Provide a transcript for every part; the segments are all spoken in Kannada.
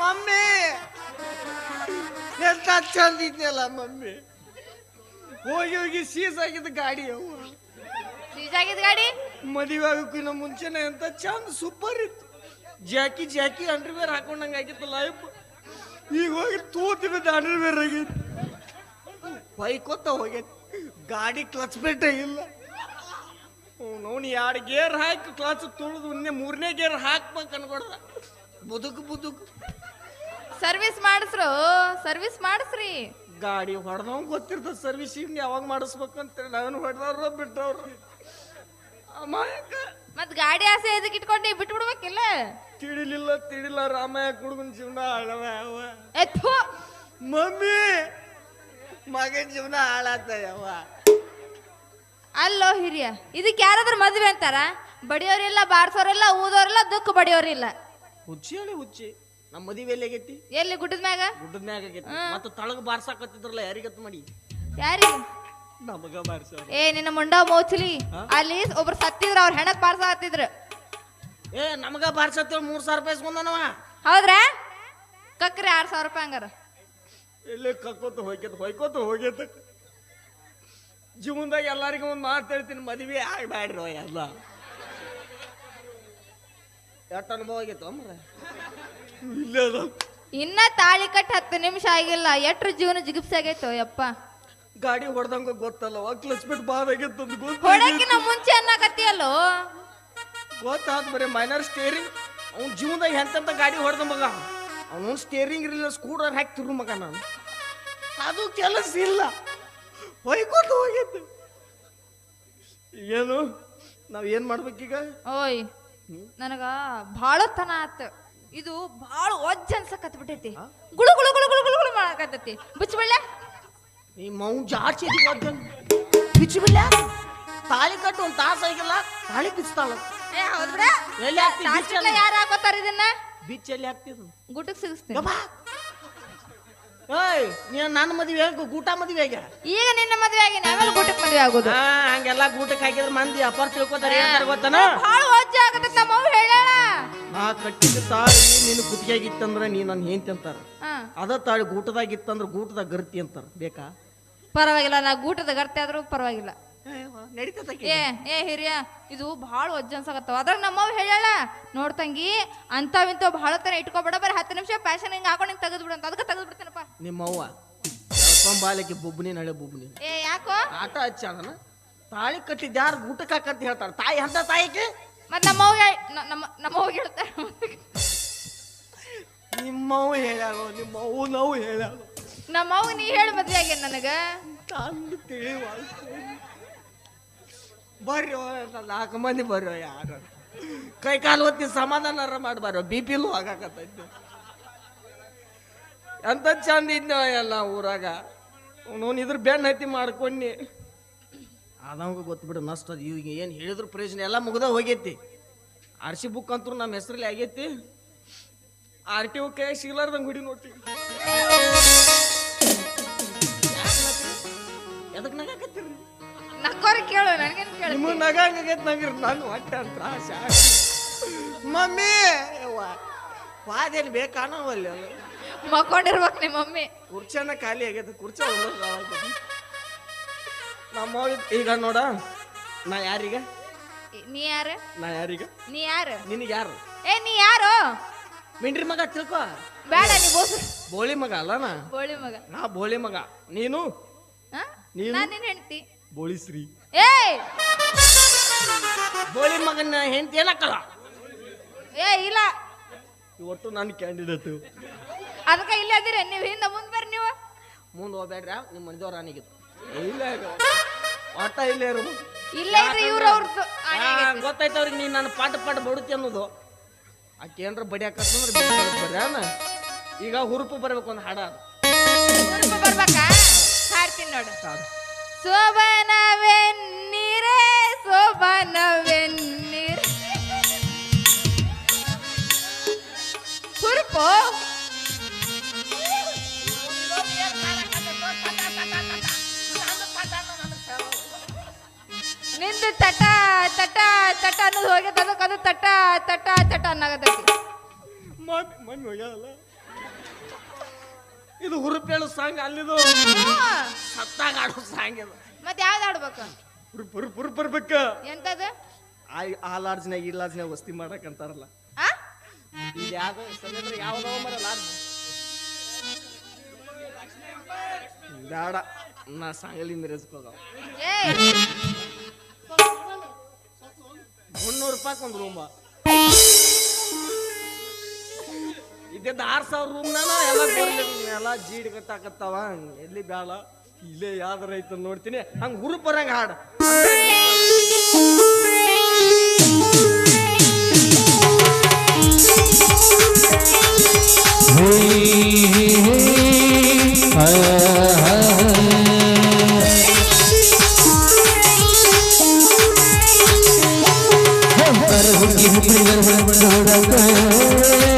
ಮಮ್ಮಿ ಎಂತ ಚಂದ ಇದ್ನಲ್ಲ ಮಮ್ಮಿ. ಹೋಗಿ ಹೋಗಿ ಸೀಸ್ ಆಗಿದ್ದ ಗಾಡಿ ಅವು. ಸೀಜಾಗಿದ್ ಗಾಡಿ? ಮದುವೆ ಆಗೋಕ್ಕಿಂತ ಮುಂಚೆನೆ ಎಂತ ಚಂದ ಸೂಪರ್ ಇತ್ತು. ಜಾಕಿ ಜಾಕಿ ಅಂಡರ್ವೇರ್ ಹಾಕೊಂಡಂಗ ಆಗಿತ್ತು ಲೈಫ್ ಈಗ ಹೋಗಿ ತೂತಿ ಬಿದ್ದ ಅಂಡರ್ವೇರ್ ಆಗಿತ್ತು ಬೈಕೋತ ಹೋಗೈತಿ. ಗಾಡಿ ಕ್ಲಚ್ ಬೆಟ್ಟ ಇಲ್ಲ. ನೋನಿ ಎರಡು ಗೇರ್ ಹಾಕಿ ಕ್ಲಚ್ ತುಳಿದು ಒಂದೇ ಮೂರನೇ ಗೇರ್ ಹಾಕ್ಬೇಕು ಅನ್ಕೊಡ್ದ ಬದುಕು ಬದುಕು. ಸರ್ವಿಸ್ ಮಾಡಿಸ್ರು ಸರ್ವಿಸ್ ಮಾಡಿಸ್ರಿ. ಗಾಡಿ ಹೊಡೆದವ್ ಗೊತ್ತಿರ್ತದ ಸರ್ವಿಸಿಂಗ್ ಯಾವಾಗ ಮಾಡಿಸ್ಬೇಕಂತ ನಾನು ಹೊಡೆದವ್ರ ಬಿಟ್ಟವ್ರು. ಅಮಾಯಕ. ಮತ್ ಗಾಡಿ ಆಸೆ ಎದಕ್ಕೆ ಇಟ್ಕೊಂಡು ಬಿಟ್ಟು ಬಿಡ್ಬೇಕಿಲ್ಲ? ತಿಳಿಲಿಲ್ಲ ತಿಳಿಲ್ಲ ರಾಮಯ್ಯ ಕುಡುಗನ ಜೀವನ ಹಾಳವ ಎತ್ತು ಮಮ್ಮಿ ಮಗನ ಜೀವನ ಹಾಳಾತ ಯಾವ ಅಲ್ಲೋ ಹಿರಿಯ ಇದಕ್ಕೆ ಯಾರಾದ್ರೂ ಮದ್ವೆ ಅಂತಾರ? ಬಡಿಯೋರಿಲ್ಲ ಬಾರ್ಸೋರಿಲ್ಲ ಊದೋರಿಲ್ಲ ದುಃಖ ಬಡಿಯೋರಿಲ್ಲ. ಹುಚ್ಚಿ ಹೇಳಿ ಹುಚ್ಚಿ. ನಮ್ಮ ಮದುವೆ ಎಲ್ಲಿ ಆಗೈತಿ? ಎಲ್ಲಿ ಗುಡ್ಡದ ಮ್ಯಾಗ? ಗುಡ್ಡದ ಮ್ಯಾಗ ಆಗೈತಿ. ಮತ್ತೆ ತಳಗ ಬಾರ್ಸಾಕತ್ತಿದ್ರಲ್ಲ ಯಾರಿಗತ್ ಮಾಡಿ? ಯಾರಿ ನಮಗ ಬಾರ್ಸ ಏ ನಿನ್ನ ಮುಂಡ ಮೋಚಲಿ. ಅಲ್ಲಿ ಒಬ್ರು ಸತ್ತಿದ್ರ ಅವ್ರ ಹೆಣಕ್ ಬಾರ್ಸ ಹತ್ತಿದ್ರ. ಏ ನಮಗ ಬಾರ್ಸತ್ತೇಳಿ ಮೂರ್ ಸಾವಿರ ರೂಪಾಯಿ ಇಸ್ಕೊಂಡನವ. ಹೌದ್ರಾ? ಕಕ್ರಿ ಆರ್ ಸಾವಿರ ರೂಪಾಯಿ ಹಂಗಾರ. ಎಲ್ಲಿ ಕಕ್ಕೋತ ಹೋಗ್ಯದ ಹೋಯ್ಕೋತ ಹೋಗ್ಯದ. ಜೀವನದಾಗ ಎಲ್ಲರಿಗೂ ಒಂದು ಮಾತು ಹೇಳ್ತೀನಿ ಮದುವೆ ಆಗ್ಬ್ಯಾಡ್ರಿ ಎಲ್ಲ ಎಷ್ಟು ಅನುಭವ ಆಗೈತು ಅಮ್ರ ಇಲ್ಲೇ ಅದ ಇನ್ನ ತಾಳಿ ಕಟ್ಟಿ ಹತ್ತು ನಿಮಿಷ ಆಗಿಲ್ಲ ಎಟ್ರ ಜೀವನ ಜಿಗುಪ್ಸೆ ಆಗೈತೋ ಯಪ್ಪ. ಗಾಡಿ ಹೊಡೆದಂಗ ಗೊತ್ತಲ್ಲ ಕ್ಲಚ್ ಬಿಟ್ ಬಾದ ಆಗೈತೆ ಅಂತ ಹೊಡಕಿನ ಮುಂಚೆ ಅನ್ನಕತ್ತಿಯಲ್ಲೋ? ಗೊತ್ತಾದ ಬರೀ ಮೈನರ್ ಸ್ಟೇರಿಂಗ್ ಅವ್ನ ಜೀವನದಾಗ ಎಂತ ಗಾಡಿ ಹೊಡೆದ ಮಗ? ಅವನು ಸ್ಟೇರಿಂಗ್ ಇರಲಿಲ್ಲ ಸ್ಕೂಟರ್ ಹಾಕ್ತಿರು ಮಗ ನಾನು. ಅದು ಕೆಲಸ ಇಲ್ಲ. ಹೊಯ್ಕೊಂಡು ಹೋಗಿತ್ತು ಏನು? ನಾವ್ ಏನ್ ಮಾಡ್ಬೇಕೀಗ? ಓಯ್ ನನಗ ಭಾಳ ತನ ಆತ. ಇದು ಭಾಳ ಒಜ್ಜ ಅನ್ಸಕತ್ ಬಿಟ್ಟೈತಿ. ಗುಳು ಗುಳು ಗುಳು ಗುಳು ಗುಳು ಗುಳು ಮಾಡಕತ್ತೈತಿ. ಬಿಚ್ಚಬಿಡ್ಲೆ ಈ ಮೌ ಜಾಚಿ ಬಿಚ್ಚಬಳ್ಳೆ ತಾಳಿ ಕಟ್ಟು ಒಂದು ತಾಸ ಆಗಿಲ್ಲ. ತಾಳಿ ಬಿಚ್ತಾಳ. ಏ ಹೌದ್ ಬಿಡ. ಎಲ್ಲಿ ಹಾಕ್ತಿ? ಬಿಚ್ಚಲ್ಲ. ಯಾರು ಹಾಕೋತಾರ ಇದನ್ನ? ಬಿಚ್ಚಲ್ಲಿ ಹಾಕ್ತಿದ್ರು ಗುಟಕ್ ಸಿಗಿಸ್ತೀನಿ. ಏಯ್ ನೀನ್ ನನ್ನ ಮದುವೆ ಗೂಟ ಮದುವೆ ಆಗ್ಯ ಈಗ ನಿನ್ನ ಮದುವೆ ಆಗಿ ಆಮೇಲೆ ಗೂಟಕ್ಕೆ ಮದುವೆ ಆಗೋದು. ಹಾ ಹಂಗೆಲ್ಲ ಗೂಟಕ್ಕೆ ಹಾಕಿದ್ರೆ ಮಂದಿ ಅಪಾರ ತಿಳ್ಕೊತಾರೆ ಏನಂತಾರ ಗೊತ್ತನ? ಭಾಳ ಒಜ್ಜ ಆಗತೈತಿ ನಮ್ಮ ಅವ್ವ ಹೇಳಾಳ ನಾ ಕಟ್ಟಿದ ತಾಳಿ ನಿನ್ನ ಕುತ್ತಿಗೆಯಾಗಿತ್ತಂದ್ರ ನೀ ನನ್ನ ಹೆಂಡ್ತಿ ಅಂತಾರ. ಅದ ತಾಳಿ ಗೂಟದಾಗಿತ್ತಂದ್ರ ಗೂಟದಾಗ ಗರ್ತಿ ಅಂತಾರ ಬೇಕಾ? ಪರವಾಗಿಲ್ಲ ನಾ ಗೂಟದ ಗರ್ತಿ ಆದ್ರೂ ಪರವಾಗಿಲ್ಲ. ಏ ಏ ಹಿರಿಯ ಇದು ಭಾಳ ಒಜ್ಜ ಅನ್ಸಕತ್ತವ ಅದ್ರಾಗ ನಮ್ಮವ್ ಹೇಳ ನೋಡ್ತಂಗಿ ಅಂತಾವ್ ಇಂತಾವ್ ಭಾಳ ತರ ಇಟ್ಕೊಬೇಡ ಬರೀ ಹತ್ತು ನಿಮಿಷ ಪ್ಯಾಶನ್ ಹಿಂಗ್ ಹಾಕೊಂಡು ಹಿಂಗ್ ತೆಗೆದು ಬಿಡಂತ ಅದಕ್ಕೆ ತೆಗೆದು ಬಿಡ್ತೇನಪ್ಪ ನಿಮ್ಮವ್ವ ಬಾಲಕಿ ಬೊಬ್ಬನಿ ಬುಬ್ನಿ ನಳೆ ಬುಬ್ನಿ ಏ ಯಾಕೋ? ಆಟ ಹಚ್ಚ ತಾಳಿ ಕಟ್ಟಿದ ಯಾರು ಊಟಕ್ಕೆ ಹಾಕಂತ ಹೇಳ್ತಾರ? ತಾಯಿ ಅಂತ ತಾಯಿಗೆ? ಮತ್ ನಮ್ಮವ್ ಹೇಳ್- ನ- ನಮ್ಮ ನಮ್ಮವ್ ಹೇಳ್ತಾರೆ ನಿಮ್ಮವ್ ಹೇಳ್ಯಾಳು ನಿಮ್ಮವ್ ನಾವು ಹೇಳ್ಯಾಳು? ನಮ್ಮವ್ ನೀ ಹೇಳ ಮದ್ವೆ ಆಗ್ಯ ನನಗ. ತಂದು ತಿಳಿವಾಳ ಬರ್ರಿ ನಾಲ್ಕು ಮಂದಿ ಬರ್ರಿ ಯಾರು? ಕೈ ಕಾಲು ಒತ್ತಿ ಸಮಾಧಾನ ಮಾಡಬಾರ ಬಿ ಪಿಲು ಆಗಾಕತ್ತೈತೆ. ಎಂತ ಚಂದ ಇದ್ನ ಎಲ್ಲ ಊರಾಗ. ನೋನ್ ಇದ್ರ ಬೆನ್ನ ಹತ್ತಿ ಮಾಡ್ಕೊಂಡಿ. ಅದಂಗ ಗೊತ್ತುಬಿಡು ನಷ್ಟ ಅದು. ಈಗ ಏನು ಹೇಳಿದ್ರು ಪ್ರಯೋಜನ, ಎಲ್ಲ ಮುಗ್ದ ಹೋಗೈತಿ. ಆರ್ ಸಿ ಬುಕ್ ಅಂತೂ ನಮ್ಮ ಹೆಸರಲ್ಲಿ ಆಗೈತಿ. ಆರ್ ಟಿ ಓ, ಕೈ ಸಿಗ್ಲಾರ್ದಂಗೆ ಹುಡಿ ನೋಡ್ತೀವಿ ಎದಕ್ಕೆ ನಕ್ಕೋರಿ ಕೇಳು ನನಗೇನು ಕೇಳು ನಿಮ್ಮ ನಗಂಗಾಗೈತೆ ನಂಗಿರ್ ನಾನು ಹೊಟ್ಟೆ ಅಂತ ಆಸೆ ಮಮ್ಮಿ ವಾದೇನು ಬೇಕಾನವಲ್ಲ ಮಕ್ಕೊಂಡಿರ್ಬೇಕು ನಿಮ್ಮ ಮಮ್ಮಿ. ಕುರ್ಚನ ಖಾಲಿ ಆಗೈತೆ ಕುರ್ಚ ನಮ್ಮ ಈಗ ನೋಡ ನಾ ಯಾರೀಗ? ನೀ ಯಾರು? ನಾ ಯಾರೀಗ? ನೀ ಯಾರು? ನಿನಗೆ ಯಾರು? ಏ ನೀ ಯಾರು? ಮಿಂಡ್ರಿ ಮಗ ತಿಳ್ಕೋ. ಬೇಡ ನೀ ಬೋಸು. ಬೋಳಿ ಮಗ ಅಲ್ಲ ನಾ? ಬೋಳಿ ಮಗ. ನಾ ಬೋಳಿ ಮಗ. ನೀನು? ಹಾ? ನೀನು? ನಿನ್ನ ಹೆಂಡತಿ. ಬೋಳಿ ಬೋಳಿಶ್ರೀ ಏಯ್! ಬೋಳಿ ಮಗನ ಹೆಂಡತಿ ಏನಕ್ಕಲ್ಲ? ಏ ಇಲ್ಲ. ಇವತ್ತು ನನ್ನ ಕ್ಯಾಂಡಿಡೇಟ್ ಅದಕ್ಕೆ ಇಲ್ಲೇ ಅದಿರಿ ನೀವು ಹಿಂದ ಮುಂದೆ ಬರ್ರಿ ನೀವು. ಮುಂದೆ ಹೋಗ್ಬೇಡ್ರ ನಿಮ್ಮ ಮನೆದವ್ರ ಆನಿಗಿತ್ತು ಇಲ್ಲ ಒಟ್ಟ ಇಲ್ಲೇ ಇರು. ಇಲ್ಲ ಇದ್ರೆ ಇವ್ರ ಅವ್ರದ್ದು ಗೊತ್ತಾಯ್ತು ಅವ್ರಿಗೆ ನೀನು ನನ್ನ ಪಾಠ ಪಾಠ ಬಡುತ್ತೆ ಅನ್ನೋದು. ಆಕೆ ಏನ್ರ ಬಡಿಯಾಕಂದ್ರೆ ಬರ್ಯಾನ ಈಗ ಹುರುಪು ಬರ್ಬೇಕು ಒಂದು ಹಾಡ ಬರ್ಬೇಕಾ? ಹಾಡ್ತೀನಿ ನೋಡು. ಹಾಡು. ಶೋಭನವೆನ್ನಿರೆ ಶೋಭನವೆನ್ನಿರೆ ಹುರುಪು. ನಿಂದು ತಟ ತಟ ತಟ ಅನ್ನೋದು ಹೋಗಿ ಅದಕ್ಕೆ ಅದು ತಟ ತಟ ತಟ ಅನ್ನಗತೈತಿ ಮಮ್ಮಿ ಮಮ್ಮಿ ಇದು ಹುರುಪೇಳು ಸಾಂಗ್ ಅಲ್ಲಿದು. ಸತ್ತಾಗ ಆಡೋ ಸಾಂಗ್ ಇದು. ಮತ್ತೆ ಯಾವ್ದು ಆಡ್ಬೇಕು ಹುರುಪ್ ಹುರುಪ್ ಹುರುಪ್ ಬರ್ಬೇಕ. ಎಂತದ? ಆ ಆ ಲಾಡ್ಜ್ನಾಗ ಈ ಲಾಡ್ಜ್ನ ವಸ್ತಿ ಮಾಡಕ್ ಅಂತಾರಲ್ಲ. ಆ? ಇದು ಯಾವ್ದು? ಸಮೀದ್ರ ಯಾವ್ದವ ಮರ ಲಾಡ್ಜ್? ಬೇಡ ನಾ ಸಾಂಗಲಿ ಮಿರಜ್ಗೆ ಹೋಗವ. ಏ ಮುನ್ನೂರು ರೂಪಾಯಿ ಒಂದು ರೂಮ. ಇದ್ದಿದ್ದ ಆರು ಸಾವಿರ ರೂಮ್ ಎಲ್ಲ ಎಲ್ಲ ಜೀಡ್ ಕಟ್ಟಾಕತ್ತಾವ ಎಲ್ಲಿ ಬ್ಯಾಳ ಇಲ್ಲೇ ಯಾವ್ದಾರ ಐತ ನೋಡ್ತೀನಿ. ಹಂಗ ಹುರು ಬರಂಗ ಹಾಡು. ಹುಬ್ಬಳ್ಳಿ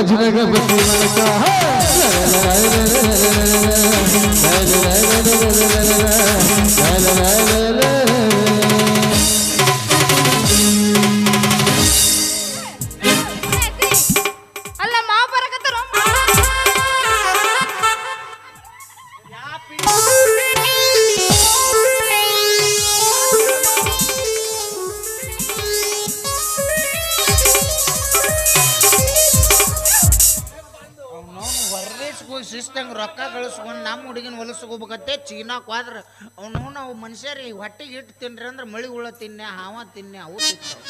राजनगर बसुमन का ಚೀನಾಕ್ ಹೋದ್ರೆ ಅವನು ನಾವು ಮನುಷ್ಯರಿ ಹೊಟ್ಟೆಗೆ ಇಟ್ಟು ತಿನ್ರಿ ಅಂದ್ರೆ ಮಳಿ ಹುಳ ತಿನ್ನೆ ಹಾವ ತಿನ್ನೆ ಅವು ತಿಂತಾವ.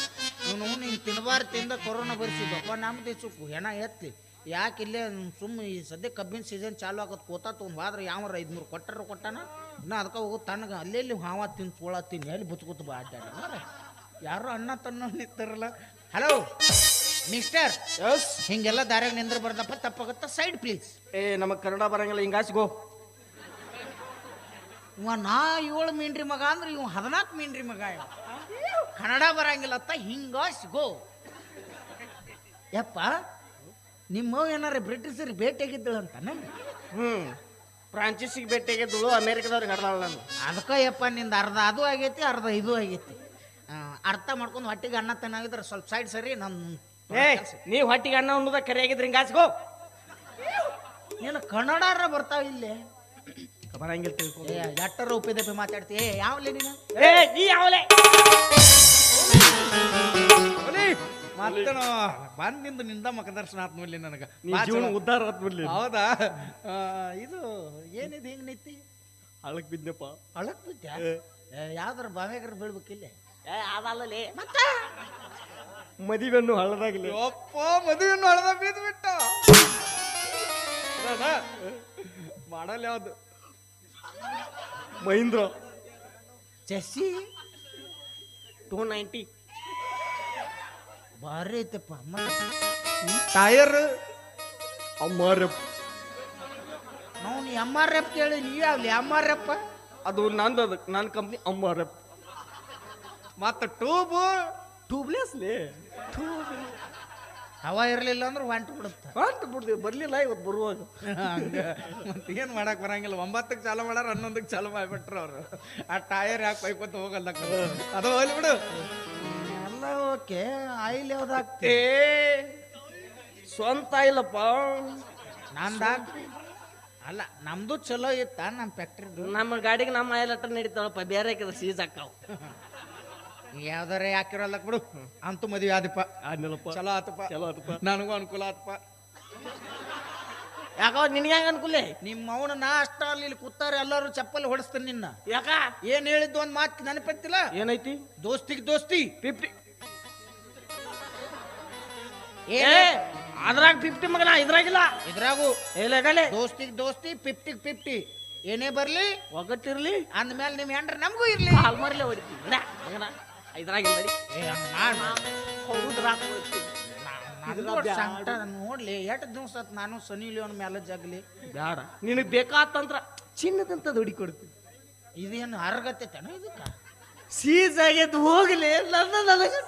ಇವನು ನೀನು ತಿನ್ನಬಾರ್ದು ತಿಂದ ಕೊರೋನಾ ಬರ್ಸಿದ್ದಪ್ಪ ನಮ್ಮ ದೇಶಕ್ಕೂ ಹೆಣ ಎತ್ಲಿ ಯಾಕೆ ಇಲ್ಲೇ ಸುಮ್ಮ ಈ ಸದ್ಯ ಕಬ್ಬಿನ ಸೀಸನ್ ಚಾಲು ಆಗೋದು ಕೋತ ತೊಗೊಂಡು ಹೋದ್ರೆ ಯಾವ್ರ ಐದ್ನೂರು ಕೊಟ್ಟರು ಕೊಟ್ಟಾನ? ಇನ್ನು ಅದಕ್ಕೆ ಹೋಗು ತಣ್ಣಗೆ ಅಲ್ಲೆಲ್ಲಿ ಹಾವ ತಿನ್ ಸೋಳ ತಿನ್ನಿ ಎಲ್ಲಿ ಬುಚ್ಕೋತ ಬಾ ಅಡ್ಡಾಡ ಯಾರು ಅಣ್ಣ ತನ್ನ ನಿಂತಾರಲ್ಲ ಹಲೋ ಮಿಸ್ಟರ್ ಹಿಂಗೆಲ್ಲ ದಾರ್ಯಾಗ ನಿಂದ್ರ ಬರ್ದಪ್ಪ ತಪ್ಪಾಗತ್ತ? ಸೈಡ್ ಪ್ಲೀಸ್ ಏ ನಮಗೆ ಕನ್ನಡ ಬರಂಗಿಲ್ಲ ಹಿಂಗಾಸಿಗೋ ಇವ ನಾ ಏಳು ಮೀನ್ರಿ ಮಗ ಅಂದ್ರೆ ಇವ ಹದಿನಾಲ್ಕು ಮೀನ್ರಿ ಮಗ ಇವ. ಕನ್ನಡ ಬರಂಗಿಲ್ಲತ್ತ ಹಿಂಗ ಸಿಗೋ ಯಪ್ಪ ನಿಮ್ಮ ಏನಾರ ಬ್ರಿಟಿಷರಿಗೆ ಭೇಟಿಯಾಗಿದ್ದಳಂತಾನ ಹ್ಞೂ ಫ್ರಾಂಚೈಸಿಗೆ ಭೇಟಿಯಾಗಿದ್ದಳು ಅಮೇರಿಕದವ್ರಿಗೆ ಹಡ್ದಾಳ ನಾನು. ಅದಕ್ಕೆ ಯಪ್ಪ ನಿಂದ ಅರ್ಧ ಅದು ಆಗೈತಿ ಅರ್ಧ ಇದು ಆಗೈತಿ. ಆ, ಅರ್ಥ ಮಾಡ್ಕೊಂಡು ಹೊಟ್ಟಿಗೆ ಅಣ್ಣ ತನ್ನಾಗಿದ್ರೆ ಸ್ವಲ್ಪ ಸೈಡ್ ಸರಿ ನನ್ನ ಏ ನೀವ್ ಹೊಟ್ಟಿಗೆ ಅನ್ನ ಕರೆ ಆಗಿದ್ರಿ ಹಿಂಗಾಸ್ಗೋ ನೀನು ಕನ್ನಡಾರ ಬರ್ತಾವ ಇಲ್ಲೇ? ಬರಂಗಿಲ್ಲ ತಿಳ್ಕೊ ಏ ಎಟ್ಟರ ಉಪ್ಪಿದಪ್ಪಿ ಮಾತಾಡ್ತಿ? ಏ ಯಾವಲೇ ನೀನು? ಏ ನೀ ಯಾವಲೆ? ಮತ್ತೇನು ಬಂದಿಂದ ನಿಂದ ಮಕದರ್ಶನ ಆತ್ ನೋಡ್ಲಿ ನನಗ. ನೀ ಜೀವನ. ಉದ್ಧಾರ ಆತ್ ಬಿಡ್ಲಿ ಹೌದಾ? ಆ, ಇದು ಏನಿದು ಹಿಂಗ್ ನಿತ್ತಿ? ಹಳಕ್ ಬಿದ್ದಪ್ಪ. ಅಳಕ್ ಬಿದ್ದ ಯಾವ್ದಾರ ಬಾವ್ಯಾಗ್ರ ಬೀಳ್ಬೇಕಿಲ್ಲ ಏ ಅದಲ್ಲಲೇ. ಮದಿವೆನ್ನು ಹಳ್ಳದಾಗಲಿ ಒಪ್ಪ ಮದುವೆಯನ್ನು ಹಳದ ಬಿದ್ಬಿಟ್ಟ. ಮಾಡಲ್ ಯಾವ್ದು? ಮಹೀಂದ್ರ. ಚೆಸ್ಸಿ ಟೂ ನೈಂಟಿ ಭಾರಿ ಐತಪ್ಪ ಅಮ್ಮ. ಟೈರ್ ಅಮ್ಮಾರಪ್ಪ ನಾವು ನಾನು ಎಂ ಆರ್ ಎಫ್ ಕೇಳಿ ನೀ ಯಾವ್ಲಿ ಎಂ ಆರ್ ಎಫ್. ಅದು ನಂದು ಅದಕ್ಕೆ ನನ್ನ ಕಂಪ್ನಿ ಅಮ್ಮಾರಪ್ಪ ಮತ್ತ ಟ್ಯೂಬ್ ಟೂಬ್ಲೆಸ್ ಲೇ. ಹವಾ ಇರಲಿಲ್ಲ ಅಂದ್ರೆ ಹೊಂಟು ಬಿಡುತ್ತೆ. ಹೊಂಟು ಬಿಡ್ತೀವಿ ಬರಲಿಲ್ಲ ಇವತ್ತು ಬರುವಾಗ. ಹಂಗ. ಮತ್ತೆ ಏನು ಮಾಡಕ್ಕೆ ಬರಂಗಿಲ್ಲ. ಒಂಬತ್ತಕ್ಕೆ ಚಾಲು ಮಾಡಾರ ಹನ್ನೊಂದಕ್ಕೆ ಚಾಲು ಮಾಡಿಬಿಟ್ರು ಅವರು. ಆ ಟಯರ್ ಯಾಕೆ ಪೈಪತ್ತು ಹೋಗಲ್ಲ ಅದು ಹೋಗ್ಲಿ ಬಿಡು. ಎಲ್ಲ ಓಕೆ ಆಯಿಲ್ ಯಾವ್ದು ಹಾಕ್ತಿ? ಏ. ಸ್ವಂತ ಇಲ್ಲಪ್ಪ ನಂದ ಅಲ್ಲ ನಮ್ದು ಚಲೋ ಇತ್ತ? ನಮ್ಮ ಫ್ಯಾಕ್ಟ್ರಿದು ನಮ್ಮ ಗಾಡಿಗೆ ನಮ್ಮ ಆಯಿಲ್ ಹತ್ರ ನಡೀತಾವಪ್ಪ. ಬೇರೆ ಹಾಕಿದ್ರೆ ಸೀಸ್ ಹಾಕಾವು ಯಾವ್ದಾರ ಯಾಕಿರಲ್ಲ ಬಿಡು. ಅಂತ ಮದುವೆ ಆದಪ್ಪ ಆದ್ಮೇಲಪ್ಪ. ಚಲೋ ಆತಪ್ಪ. ಚಲೋ ಆತಪ್ಪ. ನನಗೂ ಅನುಕೂಲ ಆತಪ್ಪ. ಯಾಕೋ ನಿನ್ಗೆ ಹೆಂಗ ಅನ್ಕೂಲೆ? ನಿಮ್ಮ ಅವನ ನಾ ಅಷ್ಟ ಅಲ್ಲಿ ಇಲ್ಲಿ ಕೂತಾರ ಎಲ್ಲರೂ ಚಪ್ಪಲಿ ಹೊಡಿಸ್ತೀನಿ ನಿನ್ನ. ಯಾಕ? ಏನ್ ಹೇಳಿದ್ದು ಒಂದ್ ಮಾತು ನೆನಪತ್ತಿಲ್ಲ? ಏನೈತಿ? ದೋಸ್ತಿಗ್ ದೋಸ್ತಿ. ಫಿಫ್ಟಿ. ಏ ಅದ್ರಾಗ ಫಿಫ್ಟಿ ಮಗನ ಇದ್ರಾಗಿಲ್ಲ. ಇದ್ರಾಗು. ಏಲಗಲೆ ದೋಸ್ತಿಗ್ ದೋಸ್ತಿ ಫಿಫ್ಟಿಗ್ ಫಿಫ್ಟಿ. ಏನೇ ಬರ್ಲಿ? ಒಗ್ಗಟ್ಟಿರ್ಲಿ. ಅಂದ್ಮೇಲೆ ನಿಮ್ ಹೆಂಡ್ರ ನಮಗೂ ಇರ್ಲಿ. ಹಾಲ್ಮಾರ್ಲೆ ಹೊಡಿತೀವಿ ಹೊಡಿತಿ ಮಗನ. ನೋಡ್ಲಿ ಎಷ್ಟು ದಿವ್ಸ ಆತ್ ನಾನು ಸನಿ ಲಿಯೋನ್ ಮೇಲೆ ಜಗ್ಲಿ. ಬೇಡ ನಿನಗ್ ಬೇಕಾತಂದ್ರ ಚಿನ್ನದಂತ ದುಡಿ ಕೊಡ್ತೀನಿ. ಇದೇನು ಹರಗತ್ತೇನ ಇದಕ್ಕ? ಸೀಸ್ ಆಗೈತೆ ಹೋಗ್ಲಿ ನನ್ನ ನನಗೆ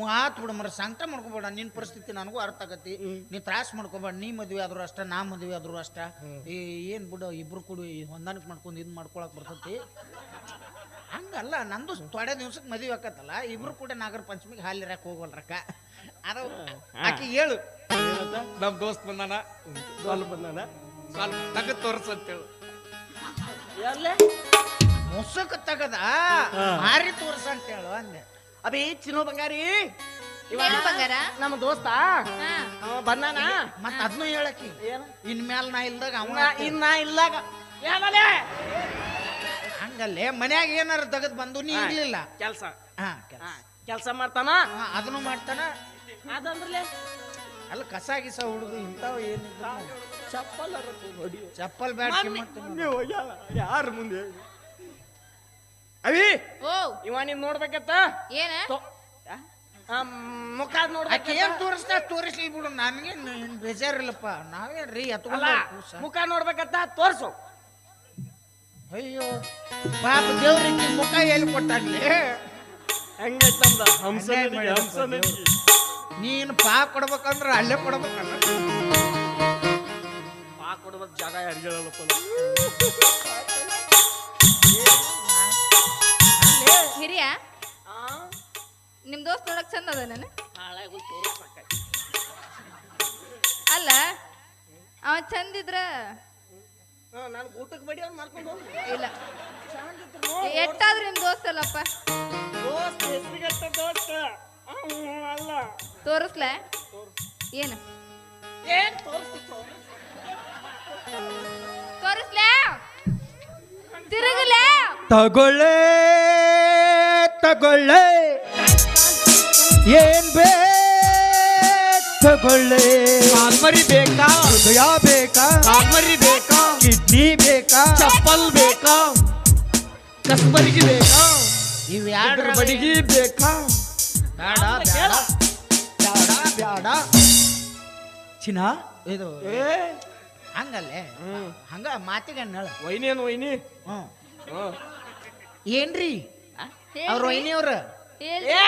ಮಾತ್ ಬಿಡ ಮರ ಸಂಕಟ ಮಾಡ್ಕೋಬೇಡ. ನಿನ್ ಪರಿಸ್ಥಿತಿ ನನಗೂ ಅರ್ಥ ಆಗತಿ. ನೀ ತ್ರಾಸ ಮಾಡ್ಕೋಬೇಡ ನೀ ಮದ್ವೆ ಆದ್ರೂ ಅಷ್ಟ ನಾ ಮದ್ವೆ ಆದ್ರೂ ಅಷ್ಟ. ಈ ಏನ್ ಬಿಡು ಇಬ್ರು ಕೂಡಿ ಹೊಂದಾಣಿಕೆ ಮಾಡ್ಕೊಂಡು ಇದ್ ಮಾಡ್ಕೊಳಕ್ ಬರ್ತೈತಿ. ಹಂಗಲ್ಲ ನಂದು ತೊಡೆ ದಿವ್ಸಕ್ಕೆ ಮದುವೆ ಆಕತ್ತಲ್ಲ ಇಬ್ರು ಕೂಡ ನಾಗರ ಪಂಚಮಿಗೆ ಹಾಲಿರಾಕ್ ಹೋಗಲ್ರಕ್ಕ ಅದು ಆಕಿ ಹೇಳು. ನಮ್ ದೋಸ್ತ್ ಬಂದಾನ? ಸ್ವಲ್ಪ ಬಂದಾನ? ಸ್ವಲ್ಪ ತಗದ್ ತೋರ್ಸಂತೇಳು ಎಲ್ಲೇ ಮುಸುಕ್ ತಗದ ಮಾರಿ ತೋರ್ಸ ಅಂತ ಹೇಳು ಅಂದೆ. ಅಬಿ ಚಿನ್ನೋ ಬಂಗಾರಿ. ನಮ್ ಬಂಗಾರ? ನಮ್ಮ ದೋಸ್ತ. ಅವ ಬಂದಾನ? ಮತ್ ಅದನ್ನು ಹೇಳಕಿ ಏನು? ಇನ್ಮೇಲೆ ನಾ ಇಲ್ದಾಗ ಅವನ ಇನ್ನ- ಇಲ್ದಾಗ. ಇಲ್ಲಾಗ ಹಂಗಲ್ಲೇ ಮನ್ಯಾಗ ಏನಾರ ತೆಗೆದು ಬಂದು ನೀ ಇರ್ಲಿಲ್ಲ. ಕೆಲಸ. ಹಾ ಕೆಲ್ಸ. ಮಾಡ್ತಾನ? ಅದನ್ನು ಮಾಡ್ತಾನ. ಅದಂದ್ರಲೆ? ಅಲ್ಲ ಕಸ ಗಿಸ ಹುಡುಗ ಇಂಥವ್ ಏನಿಲ್ಲ ಚಪ್ಪಲ್ ಚಪ್ಪಲ್ ಬ್ಯಾಡ ಯಾರ ಮುಂದೆ? ಅವಿ ಓ. ಇವ ನೀನ್ ನೋಡ್ಬೇಕತ್ತ? ಏನ? ಮುಖ ನೋಡ್ಬೇಕು ಏನ್ ತೋರಿಸ್ತಾ ತೋರಿಸ್ಲಿ ಬಿಡು ನನ್ಗೆ ಬೇಜಾರಿಲ್ಲಪ್ಪ. ನಾವೇನ್ರಿ ಅಥವಾ ಮುಖ ನೋಡ್ಬೇಕತ್ತ? ತೋರ್ಸು. ಅಯ್ಯೋ ಪಾಪ ದೇವ್ರಿಗೆ ಮುಖ ಎಲ್ಲಿ ಕೊಟ್ಟಾಗ್ಲಿ ಹೆಂಗ ಹಂಸ ಹಂಸ ನಡಿಗೆ. ನೀನ್ ಪಾ ಕೊಡ್ಬೇಕಂದ್ರ ಅಲ್ಲೇ ಕೊಡ್ಬೇಕಲ್ಲ. ಪಾ ಕೊಡ್ಬೇಕು ಜಾಗ ಯಾರಿಗೇಳಲ್ಲಪ್ಪ ಹಿರಿಯ ನಿಮ್ ದೋಸ್ತ್ ನೋಡಕ್ ಚಂದ ಅದ ನಾನು? ನಾಳೆ ಹೋಗಿ ತೋರಿಸ್ಬೇಕ ಅಲ್ಲ ಅವ ಚಂದಿದ್ರ ನಾನು ಊಟಕ್ಕೆ ಬಡಿ ಅವ್ನು ಮಾಡ್ಕೊಂಡು ಹೋಗಿ ಇಲ್ಲ. ಎಟ್ಟಾದ್ರೂ ನಿಮ್ ದೋಸ್ತ್ ಅಲ್ಲಪ್ಪ? ದೋಸ್ತ ಹೆಸರಿಗಟ್ಟ ದೋಸ್ತ. ಅವ್ನು ಅಲ್ಲ. ತೋರಿಸ್ಲ? ಏನು? ಏನ್ ತೋರಿಸ್ತಿತ್ತು ತೋರಿಸ್ಲ? ತಿರುಗಲ? ತಗೊಳ್ಳೆ ತಗೊಳ್ಳೆ. ಏನ್ ಬೇ ತಗೊಳ್ಳೆ ಕಾಲ್ಮರಿ ಬೇಕಾ? ಹೃದಯ ಬೇಕಾ? ಕಾಲ್ಮರಿ ಬೇಕಾ? ಕಿಡ್ನಿ ಬೇಕಾ? ಚಪ್ಪಲ್ ಬೇಕಾ? ಕಸ್ಬರಿಗೆ ಬೇಕಾ? ಇವ್ಯಾಡ್ರ ಬಡಿಗೆ ಬೇಕಾ? ಬೇಡ ಬೇಡ. ಬೇಡ ಬೇಡ. ಚಿನ್ನ? ಇದು ಏ? ಹಂಗಲ್ಲೇ? ಹಂಗ ಮಾತಿಗೆ ಹೇಳ ವೈನೇನು ವೈನಿ. ಏನ್ರಿ? ಅವ್ರ ವೈನಿಯವ್ರ? ಏ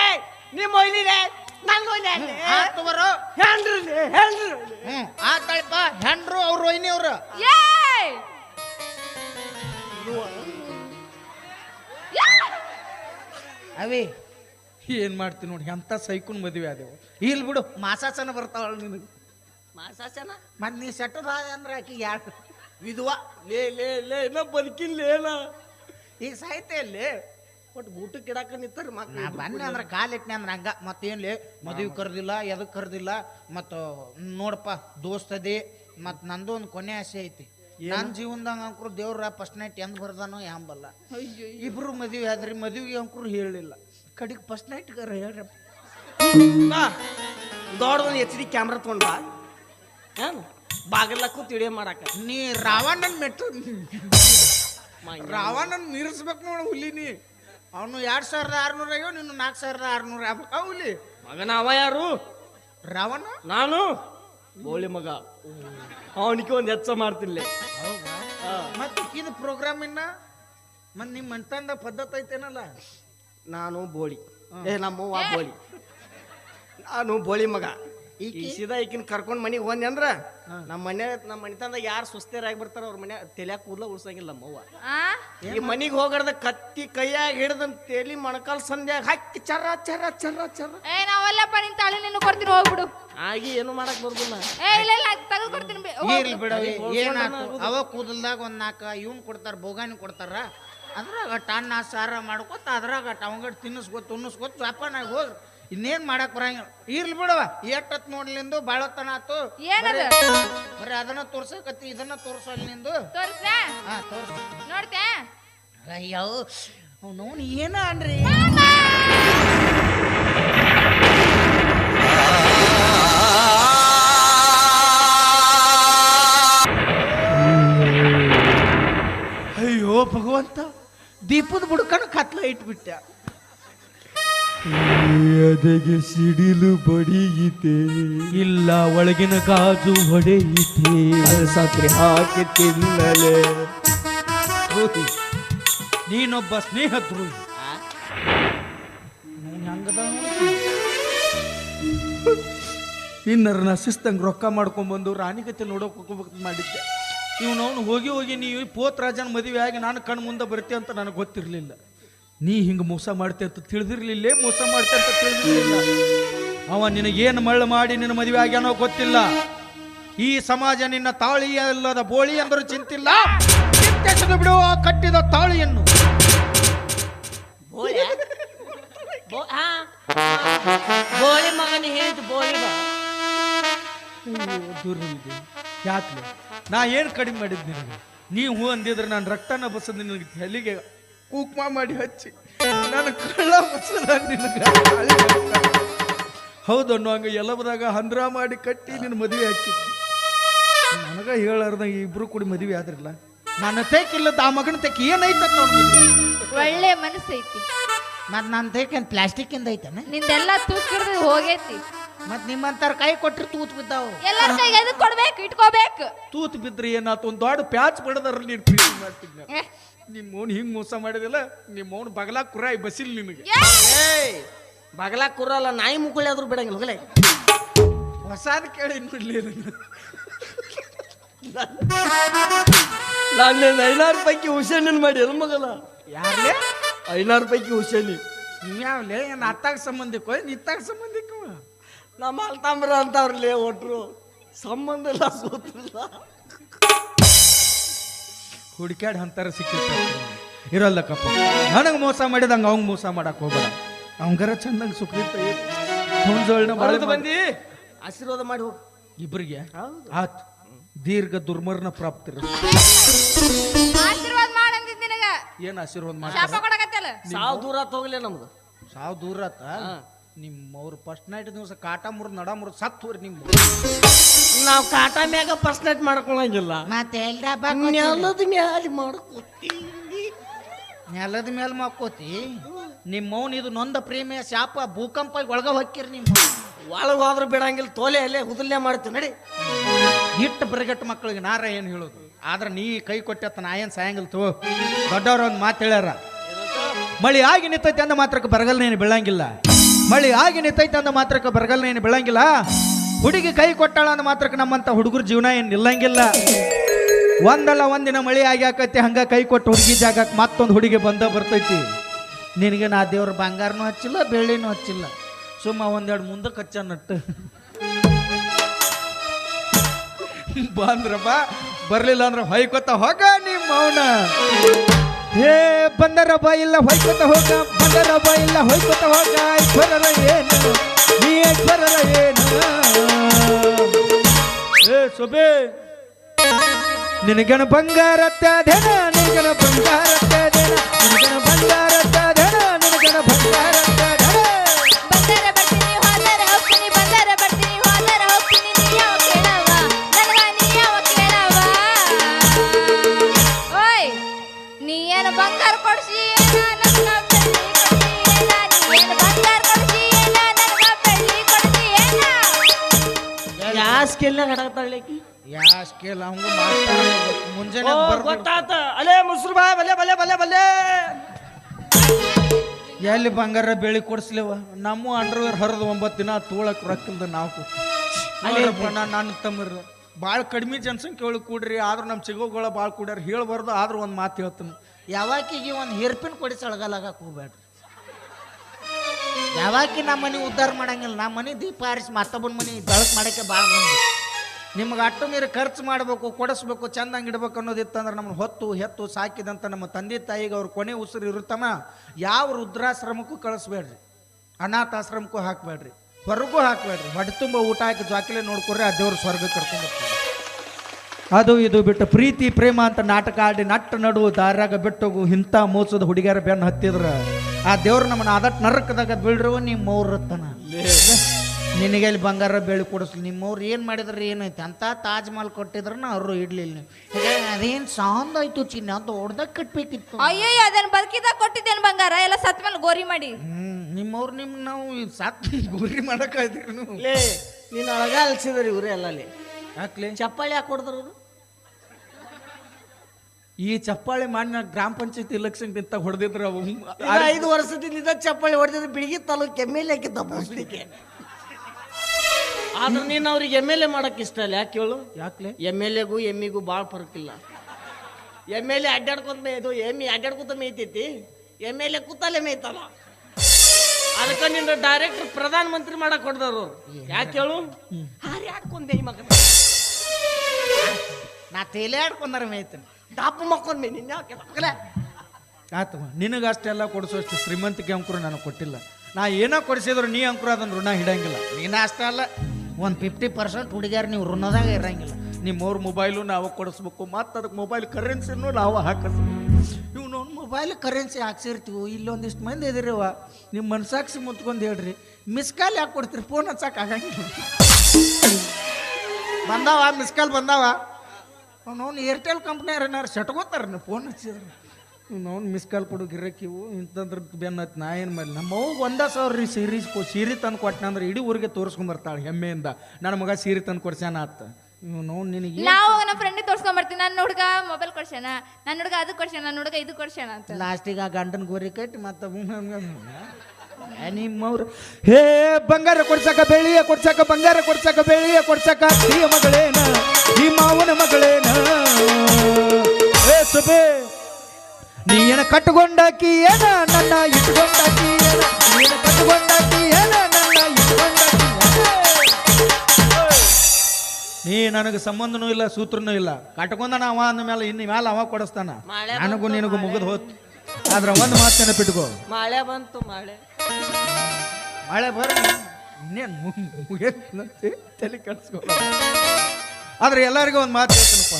ನಿಮ್ಮ ವೈನಿದೆ ಆತ್ ಹೆಂಡ್ರಿ ಹೆಂಡ್ರಿ ಹ್ಮ್ ಆತಾಳಪ್ಪ ಹೆಂಡ್ರು ಅವ್ರ ಏ ಅವಿ. ಏನ್ ಮಾಡ್ತೀನಿ ನೋಡಿ ಎಂತ ಸೈಕುನ್ ಮದುವೆ ಆದೆವು? ಇಲ್ಲಿ ಬಿಡು ಮಾಸಾಸನ ಬರ್ತಾವಳ ನಿನಗೆ. ಮಾಸಾಸನ? ಮತ್ ನೀ ಸೆಟ್ಟದ ಅಂದ್ರೆ ಆಕಿ ಯಾರು ವಿಧವಾ? ಲೇ ಲೇ ಲೇ ನಾ ಬದುಕಿಲ್ಲೇನ ಈಗ ಸಾಹಿತ್ಯ ಅಲ್ಲಿ ಒಟ್ಟು ಊಟಕ್ಕೆ ಇಡಾಕ ನಿಂತಾರ ನಾ ಮಕ್ಳು ಬನ್ನಿ ಅಂದ್ರೆ ಕಾಲಿಟ್ನೆ ಅಂದ್ರೆ ಹಂಗ. ಮತ್ತೇನ್ಲಿ ಮದುವೆ ಕರ್ದಿಲ್ಲ ಎದಕ್ ಕರ್ದಿಲ್ಲ ಮತ್ತು ನೋಡಪ್ಪ ದೋಸ್ತದಿ ಮತ್ತು ನಂದು ಒಂದು ಕೊನೆ ಆಸೆ ಐತಿ. ನನ್ನ ಜೀವನದಾಗ ಅಂಕರು ದೇವ್ರ ಫಸ್ಟ್ ನೈಟ್ ಎಂದ್ ಬರ್ದಾನೋ ಯಾಂಬಲ್ಲ ಇಬ್ರು ಮದುವೆ ಆದ್ರಿ ಮದುವೆಗೆ ಅಂಕರು ಹೇಳಿಲ್ಲ. ಕಡಿಗೆ ಫಸ್ಟ್ ನೈಟ್ಗಾರ ಹೇಳ್ರಿ ದೊಡ್ಡದೊಂದು ಎಚ್ ಡಿ ಕ್ಯಾಮ್ರಾ ತೊಗೊಂಡ ಏನು? ಬಾಗಿಲ ಕೂತ್ ವಿಡಿಯೋ ಮಾಡಾಕ. ನೀ ರಾವಣನ್ ಮೆಟ್ಟು ರಾವಣನ್ ಮೀರಿಸ್ಬೇಕು ನೋಡು ಹುಲಿ ನೀ. ಅವನು ಎರಡು ಸಾವಿರದ ಆರ್ನೂರ ಅಯ್ಯೋ ನೀನು ನಾಲ್ಕು ಸಾವಿರದ ಆರ್ನೂರ ಆಗ್ಬೇಕು ಹುಲಿ ಮಗನ ಅವ ಯಾರು? ರಾವಣ ನಾನು? ಬೋಳಿ ಮಗ. ಅವನಿಗೆ ಒಂದು ಹೆಚ್ಚ ಮಾಡ್ತಿಲ್ಲ ಹೌದಾ? ಮತ್ತೆ ಇದು ಪ್ರೋಗ್ರಾಮ್ ಇನ್ನ? ಮತ್ ನಿಮ್ ಮಂತಂದ ಪದ್ಧತಿ ಐತೇನಲ್ಲ? ನಾನು ಬೋಳಿ. ಏ ನಮ್ಮವ್ವ ಬೋಳಿ. ನಾನು ಬೋಳಿ ಮಗ. ಈ ಸೀದಾ ಈಕಿನ ಕರ್ಕೊಂಡ್ ಮನೆಗೆ ಹೋದ್ನಿ ಅಂದ್ರ ನಮ್ಮ ಮನೆ ನಮ್ಮ ಮನಿತಂದ ಯಾರು ಸುಸ್ತೇರಾಗಿ ಬರ್ತಾರ ಅವ್ರ ಮನೆ ತೆಲೆ ಕೂದಲ ಉಳ್ಸಂಗಿಲ್ಲ ನಮ್ಮವ್ವ. ಆ? ಈ ಮನಿಗ್ ಹೋಗಡ್ದ ಕತ್ತಿ ಕೈಯಾಗ ಹಿಡ್ದನ್ ತೆಲಿ ಮೊಣಕಾಲ್ ಸಂಧ್ಯಾಗ ಹಾಕಿ ಚರ ಚರ ಚರ ಚರ. ಏ ನಾವಲ್ಲಪ್ಪ ನಿನ್ ತಾಳಿ ನಿನ್ನ ಕೊಡ್ತೀನಿ ಹೋಗ್ಬಿಡು. ಆಗಿ ಏನು ಮಾಡಕ್ ಬರ್ದಿಲ್ಲ. ಏ ಇಲ್ಲ ಇಲ್ಲ ತೆಗೆದು ಕೊಡ್ತೀನಿ ಬಿ-. ಇರ್ಲಿ ಬಿಡವಿ ಏನಾತು ಅವ ಕೂದಲ್ದಾಗ ಒಂದ್ ನಾಲ್ಕ ಇವ್ನ್ ಕೊಡ್ತಾರ ಬೋಗಾನಿ ಕೊಡ್ತಾರ. ಅದ್ರಾಗ ಟನ್ನ ಸಾರ ಮಾಡ್ಕೊತ ಅದ್ರಾಗ ಟವಂಗಡ್ ತಿನ್ನಿಸ್ಕೊತ ಉನ್ನಿಸ್ಕೊತ ಜಾಪಾನಾಗ ಹೋಗ್ರಿ ಇನ್ನೇನ್ ಮಾಡಕ್ ಬರಂಗಿಲ್ಲ. ಇರ್ಲಿ ಬಿಡವ ಎಷ್ಟತ್ ನೋಡ್ಲಿಂದು ಬಾಳತನ ಆತು. ಏನದು? ಬರೀ ಅದನ್ನ ತೋರ್ಸಕತ್ತಿ ಇದನ್ನ ತೋರ್ಸಲ್ ನಿಂದು ತೋರ್ಸ ಹಾ ತೋರ್ಸ. ನೋಡ್ತೆ? ಅಯ್ಯೋ ಅವ್ನವ್ನು ಏನ ಅನ್ರಿ? ಅಯ್ಯೋ ಭಗವಂತ ದೀಪದ ಬುಡ್ಕಣ ಕತ್ಲ ಇಟ್ಬಿಟ್ಟ. ಅದಕ್ಕೆ ಸಿಡಿಲು ಬಡಿಯಿತೆ? ಇಲ್ಲ ಒಳಗಿನ ಕಾಜು ಹೊಡೆಯಿತೆ? ಸತ್ರೆ ಹಾಕಿ ತಿನ್ನಲೆ? ನೀನೊಬ್ಬ ಸ್ನೇಹ ದ್ರೋಹಿ ಇನ್ನರನ್ನ ಶಿಸ್ತಂಗ್ ರೊಕ್ಕ ಮಾಡ್ಕೊಂಡ್ಬಂದು ರಾಣಿಗತೆ ನೋಡೋಕೆ ಹೋಗ್ಬೇಕು ಮಾಡಿದ್ದೆ. ಇವನವನು ಹೋಗಿ ಹೋಗಿ ನೀವು ಪೋತ್ ರಾಜನ ಮದುವೆ ಆಗಿ ನಾನು ಕಣ್ಣು ಮುಂದೆ ಬರ್ತೀಯ ಅಂತ ನನಗೆ ಗೊತ್ತಿರಲಿಲ್ಲ. ನೀ ಹಿಂಗೆ ಮೋಸ ಮಾಡ್ತೆ ಅಂತ ತಿಳಿದಿರ್ಲಿಲ್ಲೇ ಮೋಸ ಮಾಡ್ತೆ ಅಂತ ತಿಳಿದಿರಲಿಲ್ಲ. ಅವ ನಿನಗೇನು ಮಳ್ಳು ಮಾಡಿ ನಿನ್ನ ಮದುವೆ ಆಗ್ಯಾನೋ ಗೊತ್ತಿಲ್ಲ. ಈ ಸಮಾಜ ನಿನ್ನ ತಾಳಿ ಅಲ್ಲದ ಬೋಳಿ ಅಂದರೂ ಚಿಂತಿಲ್ಲ. ಬಿಡು ಆ ಕಟ್ಟಿದ ತಾಳಿಯನ್ನು. ಬೋಳೆ ಮಗನ ದೂರವಿದೆ ಯಾಕೆ ನಾ ಏನು ಕಡಿಮೆ ಮಾಡಿದ್ ನಿನಗೆ? ನೀವು ಹೂ ಅಂದಿದ್ರೆ ನಾನು ರಕ್ತನ ಬಸದ್ ನಿನಗೆ ತಲೆಗೆ ಕುಕ್ಮ ಮಾಡಿ ಹಚ್ಚಿ. ನನ್ನ ಕಳ್ಳ ತಾಳಿ ಹೌದು ಅನ್ನುವ ಹಂಗ ಎಲ್ಲಬದಾಗ ಹಂದ್ರ ಮಾಡಿ ಕಟ್ಟಿ ನಿನ್ನ ಮದುವೆ ಹಾಕಿದ್ವಿ ನನಗ ಹೇಳಾರ್ದ ಇಬ್ರು ಕೂಡಿ ಮದುವೆ ಆದ್ರಲ್ಲ. ನನ್ನ ತೇಕಿಲ್ಲ ಆ ಮಗನ ತೇಕ ಏನೈತ ಒಳ್ಳೆ ಮನಸ್ಸೈತಿ. ಮತ್ ನನ್ನ ತೇಕೇನ್ ಪ್ಲಾಸ್ಟಿಕ್ ಇಂದ ಐತನ? ನಿಂದೆಲ್ಲ ತೂಕಿಡ್ದು ಹೋಗೈತಿ. ಮತ್ ನಿಮ್ಮಂತಾರ ಕೈ ಕೊಟ್ಟರೆ ತೂತ್ ಬಿದ್ದಾವು. ಎಲ್ಲರ ಎದಕ್ ಕೊಡ್ಬೇಕು ಇಟ್ಕೋಬೇಕು. ತೂತ್ ಬಿದ್ರಿ ಏನಾತು? ಒಂದು ದೊಡ್ಡ ಪ್ಯಾಚ್ ಬಿಡದಾರ ನೀನು ಪ್ರೀತಿ ಮಾಡ್ತಿದ್ನ. ಏ, ನಿಮ್ಮ ಮೌನ್ ಹಿಂಗ್ ಮೋಸ ಮಾಡಿದಿಲ್ಲ ನಿಮ್ಮ ಓನ್ ಬಗಲಾ ಕುರಾಯಿ ಬಸಿಲ್ ನಿಮಗೆ. ಏಯ್ ಬಗಲ ಕುರಲ್ಲ ನಾಯಿ ಮುಗುಳಿ ಆದ್ರೂ ಬಿಡಂಗಿಲ್ಲ ಮಗಲೇ ಹೊಸಾದ್ ಕೇಳಿ ನೋಡ್ಲಿ. ನಾನು. ಐನಾರು ಪೈಕಿ ಹುಸೇನಿನ್ ಮಾಡಿ ಎಲ್ಲ ಮಗಲ? ಯಾರೇ ಐನಾರು ಪೈಕಿ ಹುಸೇನಿ ನೀವ್ಯಾವ್ಲೇ ಏನು ಅತ್ತಾಗ ಸಂಬಂಧಿಕೋ? ನಿತ್ತಾಗ ಸಂಬಂಧಿಕ ನಮ್ಮ ಅಲ್ತಾಮ್ರ ಅಂತವ್ರಲ್ಲೇ ಒಟ್ರು. ಸಂಬಂಧ ಇಲ್ಲ ಸೂತಿಲ್ಲ ಹುಡುಕ್ಯಾಡ್ ಅಂತಾರ ಸಿಕ್ಕಿತ್ತು ಇರಲ್ಲಕ್ಕಪ್ಪ ನನಗೆ ಮೋಸ ಮಾಡಿದಂಗೆ ಅವಂಗ ಮೋಸ ಮಾಡಕ್ ಹೋಗ್ಬೇಡ. ಅವಂಗರ ಚಂದಂಗ ಸುಖ ಹುಂಜೋಳ್ನ ಬಾಳೆ ಬಳ್ದು ಬಂದಿ. ಆಶೀರ್ವಾದ ಮಾಡಿ ಹೋಗು. ಇಬ್ಬರಿಗೆ ಹೌದು. ಆತ್. ದೀರ್ಘ ದುರ್ಮರಣ ಪ್ರಾಪ್ತಿ ಆಶೀರ್ವಾದ ಮಾಡಂದಿದ್ ನಿನಗ. ಏನ್ ಆಶೀರ್ವಾದ ಮಾಡಿ ಮಾಡ್ತಾರ? ಸಾವು ದೂರ ಆತ ಹೋಗ್ಲಿ ನಮ್ದು ಸಾವು ದೂರ ಆತ? ನಿಮ್ಮ ಅವ್ರ ಫಸ್ಟ್ ನೈಟ್ ದಿವಸ ಕಾಟ ಮುರ್ ನಡ ಮುರ್ ಸತ್ ಹೋರಿ ನಿಮ್ಮ. ನಾವು ಕಾಟ ಮ್ಯಾಗ ಫಸ್ಟ್ ನೈಟ್ ಮಾಡ್ಕೊಳಂಗಿಲ್ಲ. ಮತ್ತೆ ನೆಲದ ಮ್ಯಾಲ ಮಾಡ್ಕೋತಿ. ನೆಲದ ಮೇಲೆ ಮಾಡ್ಕೋತಿ? ನಿಮ್ಮ ಮೌನ್ ಇದು ನೊಂದ ಪ್ರೇಮಿಯ ಶಾಪ ಭೂಕಂಪ ಒಳಗ ಹೊಕ್ಕಿರಿ ನಿಮ್ಮ. ಒಳಗೆ ಹೋದ್ರೆ ಬಿಡಂಗಿಲ್ಲ ತೋಲೆ ಅಲ್ಲೇ ಹುದಲ್ಲೇ ಮಾಡ್ತೀವಿ ನಡಿ. ಹಿಟ್ಟು ಬರಗಟ್ಟು ಮಕ್ಕಳಿಗೆ ನಾರ ಏನು ಹೇಳೋದು? ಆದ್ರೆ ನೀ ಕೈ ಕೊಟ್ಟತ್ತ ನಾ ಏನು ಸಾಯಂಗಿಲ್ಲ ತೋ. ದೊಡ್ಡವ್ರ ಒಂದು ಮಾತು ಹೇಳ್ಯಾರ. ಮಳೆ ಆಗಿ ನಿಂತೈತೆ ಅಂದ ಮಾತ್ರಕ್ಕೆ ಬರಗಲ್ನೇನು ಬೀಳಂಗಿಲ್ಲ. ಮಳಿ ಆಗಿ ನಿಂತೈತೆ ಅಂದ ಮಾತ್ರಕ್ಕೆ ಏನು ಬೆಳಂಗಿಲ್ಲ. ಹುಡುಗಿ ಕೈ ಕೊಟ್ಟಾಳ ಅಂದ ಮಾತ್ರಕ್ಕೆ ನಮ್ಮಂತ ಹುಡುಗರ ಜೀವನ ಏನು ನಿಲ್ಲಂಗಿಲ್ಲ. ಒಂದಲ್ಲ ಒಂದಿನ ಮಳಿ ಆಗಿ ಹಾಕೈತಿ ಹಂಗ ಕೈ ಕೊಟ್ಟು ಹುಡುಗಿ ಜಾಗಕ್ಕೆ ಮತ್ತೊಂದು ಹುಡುಗಿ ಬಂದ ಬರ್ತೈತಿ. ನಿನಗೆ ನಾ ದೇವ್ರ ಬಂಗಾರನೂ ಹಚ್ಚಿಲ್ಲ, ಬೆಳ್ಳಿನೂ ಹಚ್ಚಿಲ್ಲ. ಸುಮ್ಮ ಒಂದೆರಡು ಮುಂದೆ ಕಚ್ಚ ನಟ್ಟು. ಬಂದ್ರಪ್ಪ, ಬರಲಿಲ್ಲ ಅಂದ್ರೆ ಅಂದ್ರ ಹೊಯ್ಕೊತ ಹೋಗ ನಿಮ್ಮ ಮೌನ ಹೇ, ಬಂದರ ಇಲ್ಲ ಹೊಯ್ಕೊತ ಹೋಗ, ಬಂದರ ಇಲ್ಲ ಹೊಯ್ಕೊತ ಹೋಗ, ಐಶ್ವರರ ಏನು? ನೀ ಐಶ್ವರರ ಏನು? ಏ ಸೊಬೆ, ನಿನಗನ ಬಂಗಾರ ಧನ ನಿನಗನ ಬಂಗಾರತ್ತ ಧನ ನಿನಗನ ಬಂಗಾರತ್ತ ಧನ ನಿನಗನ ಬಂಗಾರತ್ತ ಬೆಳ್ಳಿ ಕೊಡ್ಸಿ? ಏನ ಯಾವ ಸ್ಕಿಲ್ನಾಗ ಹಡಾತಾಳ್ಲಿಕ್ಕೆ ಯಾ ಸ್ಕೇಲ್ ಅವಂಗ ಮಾಡ್ತಾರ ಮುಂಜಾನೆ ಗೊತ್ತಾತ. ಅಲೇ ಮುಸ್ರು ಬಾ ಬಲೆ ಬಲೆ ಬಲೆ ಬಲೆ. ಎಲ್ಲಿ ಬಂಗಾರ ಬೆಳಿ ಕೊಡಿಸ್ಲೇವ? ನಮ್ಮ ಅಂಡರ್ವೇರ್ ಹರಿದು ಒಂಬತ್ತು ದಿನ ತೋಳಕ್ ರೊಕ್ಕಿಲ್ದ ನಾನು ನನ್ನ ತಮ್ಮರು ಭಾಳ ಕಡಿಮೆ ಜನಸಂಖ್ಯೆ ಒಳಗೆ ಕೂಡ್ರಿ ಆದ್ರೂ ನಮ್ಮ ಚಿಗೋಗಳ ಭಾಳ ಕೂಡ್ಯಾರ. ಹೇಳ್ಬಾರ್ದು ಆದ್ರೂ ಒಂದು ಮಾತು ಹೇಳ್ತೀನಿ. ಯಾವಾಕಿಗೆ ಒಂದು ಹೇರ್ಪಿನ್ ಕೊಡಿ ಸಳಗಲಾಗಕ್ಕೆ ಹೋಗ್ಬೇಡ್ರಿ ಯಾವಾಕಿ ನಮ್ಮ ಮನೆ ಉದ್ಧಾರ ಮಾಡಂಗಿಲ್ಲ ನಮ್ಮ ಮನೆ ದೀಪ ಹಾರಿಸಿ ಮತ್ತೊಬ್ಬನ ಮನೆ ಬೆಳಕು ಮಾಡೋಕ್ಕೆ ಭಾಳ ಮಂದಿ. ನಿಮ್ಗೆ ಅಟ್ಟು ನೀರು ಖರ್ಚು ಮಾಡಬೇಕು, ಕೊಡಿಸ್ಬೇಕು, ಚಂದಂಗೆ ಇಡ್ಬೇಕು ಅನ್ನೋದಿತ್ತಂದ್ರೆ ನಮ್ಮನ್ನು ಹೊತ್ತು, ಹೆತ್ತು ಸಾಕಿದಂಥ ನಮ್ಮ ತಂದೆ ತಾಯಿಗೆ ಅವ್ರ ಕೊನೆ ಉಸಿರು ಇರುತ್ತಮ ಯಾವ ವೃದ್ಧಾಶ್ರಮಕ್ಕೂ ಕಳಿಸ್ಬೇಡ್ರಿ. ಅನಾಥಾಶ್ರಮಕ್ಕೂ ಹಾಕಬೇಡ್ರಿ. ಹೊರಗೂ ಹಾಕಬೇಡ್ರಿ. ಹೊಟ್ಟೆ ತುಂಬ ಊಟ ಹಾಕಿ ಜಾಕಿಲೆ ನೋಡ್ಕೊಡ್ರಿ, ಆ ದೇವ್ರ ಸ್ವರ್ಗಕ್ಕೆ ಕರ್ಕೊಂಡು ಹೋಗ್ತಾರೆ. ಅದು ಇದು ಬಿಟ್ಟು ಪ್ರೀತಿ ಪ್ರೇಮ ಅಂತ ನಾಟಕ ಆಡಿ ನಟ್ಟು ನಡು ದಾರ್ಯಾಗ ಬಿಟ್ಟೋಗು ಇಂಥ ಮೋಸದ ಹುಡುಗಿಯರ ಬೆನ್ನು ಹತ್ತಿದ್ರ. ಆ ದೇವ್ರು ನಮ್ಮನ್ನ ಅದಟ್ ನರಕದಾಗ ಬೀಳ್ರವ ನಿಮ್ಮ ಮೌರತ್ತನ ನಿನಗೆ ಇಲ್ಲಿ ಬಂಗಾರ ಬೆಳಿ ಕೊಡಿಸ್ಲಿ. ನಿಮ್ಮವ್ರು ಏನು ಮಾಡಿದ್ರೆ ಏನೈತೆ? ಅಂತ ತಾಜ್ ಮಹಲ್ ಕೊಟ್ಟಿದ್ರನ ಅವರು ಇಡ್ಲಿಲ್ಲ ನೀವು. ಅದೇನು ಸಾಂದ್ ಆಯ್ತು ಚಿನ್ನ? ಅಂತ ಹೊಡ್ದಾಗ ಕಟ್ಬೇಕಿತ್ತು. ಅಯ್ಯಯ್ಯ ಅದನ್ನ ಬದುಕಿದಾಗ ಕೊಟ್ಟಿದ್ದೇನು ಬಂಗಾರ? ಎಲ್ಲ ಸತ್ ಮೇಲೆ ಗೋರಿ ಮಾಡಿ. ಹ್ಮ್ ನಿಮ್ಮವ್ರು ನಿಮ್ಮ ನಾವು ಸತ್ ಗೋರಿ ಮಾಡಕ್ಕೆ ನೀವು. ಲೇ ನೀನು ಅಳಗ ಅಲ್ಸಿದ್ರಿ ಇವ್ರೆ ಎಲ್ಲ ಅಲ್ಲಿ ಯಾಕ್ಲೆ? ಚಪ್ಪಾಳಿ ಯಾಕೆ ಕೊಡ್ತಾರ ಅವರು? ಈ ಚಪ್ಪಾಳೆ ಮಾನ್ಯ ಗ್ರಾಮ ಪಂಚಾಯತ್ ಇಲೆಕ್ಷನ್ ನಿಂತ ಹೊಡೆದಿದ್ರು ಅವು ಐದು ವರ್ಷದಿಂದ ಚಪ್ಪಾಳೆ ಹೊಡೆದಿದ್ರು ಬಿಳಿಗಿ ತಾಲೂಕು ಎಂ ಎಲ್ ಎ ಬೋಸ್ಲಿಕ್ಕೆ ಆದ್ರೆ ನೀನು ಅವ್ರಿಗೆ ಎಂ ಎಲ್ ಎ ಮಾಡಕ್ ಇಷ್ಟ ಇಲ್ಲ ಯಾಕೆ ಹೇಳು ಯಾಕ್ಲೆ? ಎಂ ಎಲ್ ಎಗೂ ಎಮ್ಮಿಗೂ ಭಾಳ ಫರ್ಕ್ ಇಲ್ಲ. ಎಂ ಎಲ್ ಎ ಅಡ್ಡಾಡ್ಕೊಂತ ಮೇಯ್ದು ಎಮ್ಮಿ ಅಡ್ಡಾಡ್ಕೊತ ಮೇಯ್ತೈತಿ. ಎಂ ಎಲ್ ಎ ಕೂತಲ್ಲೇ ಮೇಯ್ತಲ್ಲ. ಅದಕ್ಕೆ ನಿನ್ನ ಡೈರೆಕ್ಟ್ ಪ್ರಧಾನ ಮಂತ್ರಿ ಮಾಡಕ್ ಹೊಡೆದವ್ರು ಯಾಕೆ ಹೇಳು ಹಾರಿ ಆಡ್ಕೊಂಡೆ ಈ ಮಗನ. ನಾ ತೇಲೆ ಆಡ್ಕೊಂಡಾರ ಮೇಯ್ತೇನೆ ದಾಪು ಮಕ್ಕೊಂಡ್ ಮೇ ನಿನ್ನ ನಿನಗೆ ಅಷ್ಟೆಲ್ಲ ಕೊಡಿಸೋಷ್ಟು ಶ್ರೀಮಂತಿಕೆ ಅಂಕುರ ನಾನು ಕೊಟ್ಟಿಲ್ಲ. ನಾ ಏನೋ ಕೊಡಿಸಿದ್ರು ನೀ ಅಂಕುರ ಅದನ್ನ ಋಣ ಹಿಡಂಗಿಲ್ಲ. ನೀನು ಅಷ್ಟೇ ಅಲ್ಲ, ಒಂದು ಫಿಫ್ಟಿ ಪರ್ಸೆಂಟ್ ಹುಡುಗಿಯರು ನೀವು ಋಣದಾಗ ಇರಂಗಿಲ್ಲ. ನಿಮ್ಮವ್ರ ಮೊಬೈಲು ನಾವು ಕೊಡಿಸ್ಬೇಕು, ಮತ್ತು ಅದಕ್ಕೆ ಮೊಬೈಲ್ ಕರೆನ್ಸಿನೂ ನಾವು ಹಾಕಿಸ್ಬೇಕು ನೀವು ನೋಡಿ ಮೊಬೈಲ್ ಕರೆನ್ಸಿ ಹಾಕ್ಸಿರ್ತೀವಿ, ಇಲ್ಲೊಂದಿಷ್ಟು ಮಂದಿ ಇದಿರವ ನಿಮ್ಮ ಮನ್ಸಾಕ್ಷಿ ಮುತ್ಕೊಂಡು ಹೇಳ್ರಿ, ಮಿಸ್ ಕಾಲ್ ಯಾಕೆ ಕೊಡ್ತೀರಿ? ಫೋನ್ ಹಚ್ಚಕ್ಕೆ ಆಗಂಗಿಲ್ಲ. ಬಂದಾವ ಮಿಸ್ ಕಾಲ್ ಬಂದಾವ. ಅವನು ಏರ್ಟೆಲ್ ಕಂಪ್ನಿಯವ್ರು ಏನಾರು ಸೆಟ್ಕೋತಾರ ನೀವು ಫೋನ್ ಹಚ್ಚಿದ್ರು? ಅವ್ನು ಮಿಸ್ ಕಾಲ್ ಕೊಡು ಗಿರಕಿವು ಇಂಥದ್ರ ಬೆನ್ನ ಹತ್ತಿ ನಾ ಏನು ಮಾಡಿ ನಮ್ಮ ಅವ್ಗೆ ಒಂದ ಸಾವಿರ ರೀ ಸೀರೀಸ್ ಕೊ ಸೀರೆ ತಂದು ಕೊಟ್ಟನ ಅಂದ್ರೆ ಇಡೀ ಊರಿಗೆ ತೋರ್ಸ್ಕೊಂಡ್ ಬರ್ತಾಳೆ ಹೆಮ್ಮೆಯಿಂದ. ನನ್ನ ಮಗ ಸೀರೆ ತಂದು ಕೊಡ್ಸ್ಯಾನ ಆತ. ಇವ್ನು ನಿನಗೆ ನಾವು ನಮ್ಮ ಫ್ರೆಂಡಿಗೆ ತೋರ್ಸ್ಕೊಂಬರ್ತೀನಿ ನನ್ನ ಹುಡುಗ ಮೊಬೈಲ್ ಕೊಡ್ಸ್ಯಾನ ನನ್ನ ಹುಡುಗ ಅದು ಕೊಡ್ಸ್ಯಾನ ನನ್ನ ಹುಡುಗ ಇದು ಕೊಡ್ಸ್ಯಾನ ಅಂತ. ಲಾಸ್ಟಿಗೆ ಆ ಗಂಡನ ಗೋರಿ ಕಟ್ಟಿ ಮತ್ತೆ ನಿಮ್ಮವ್ರು. ಹೇ ಬಂಗಾರ ಕೊಡ್ಸಕ ಬೆಳಿಯ ಕೊಡ್ಸಕ ಬಂಗಾರ ಕೊಡ್ಸಕ ಬೆಳಿಯ ಕೊಡ್ಸಕ ಅತ್ತಿಯ ಮಗಳೇನ ಈ ಮಾವನ ಮಗಳೇನ? ಹೇ ಸುಬೆ ನೀ ಏನ ಕಟ್ಟುಕೊಂಡಾಕಿ ಏನ ನನ್ನ ಇಟ್ಕೊಂಡಾಕಿ ಏನ ನೀನ ಕಟ್ಟುಕೊಂಡಾಕಿ ಏನ ನನ್ನ ಇಟ್ಕೊಂಡಾಕಿ ನೀ ನನಗೆ ಸಂಬಂಧನೂ ಇಲ್ಲ ಸೂತ್ರನೂ ಇಲ್ಲ. ಕಟ್ಕೊಂಡನ ಅವ ಅಂದ ಮೇಲೆ ಇನ್ನು ಮೇಲೆ ಅವ ಕೊಡಿಸ್ತಾನ. ನನಗೂ ನಿನಗೂ ಮುಗಿದು ಹೋತ್. ಆದ್ರೆ ಒಂದು ಮಾತು ನೆನಪಿಟ್ಕೋ. ಮಳೆ ಬಂತು ಮಳೆ. ಮಳೆ ಬರ ಇನ್ನೇನು ಮುಗಿಯಂತೆ ತಲೆ ಕೆಡಿಸ್ಕೊ. ಆದ್ರೆ ಎಲ್ಲರಿಗೂ ಒಂದು ಮಾತು ಹೇಳ್ತೀನಪ್ಪ.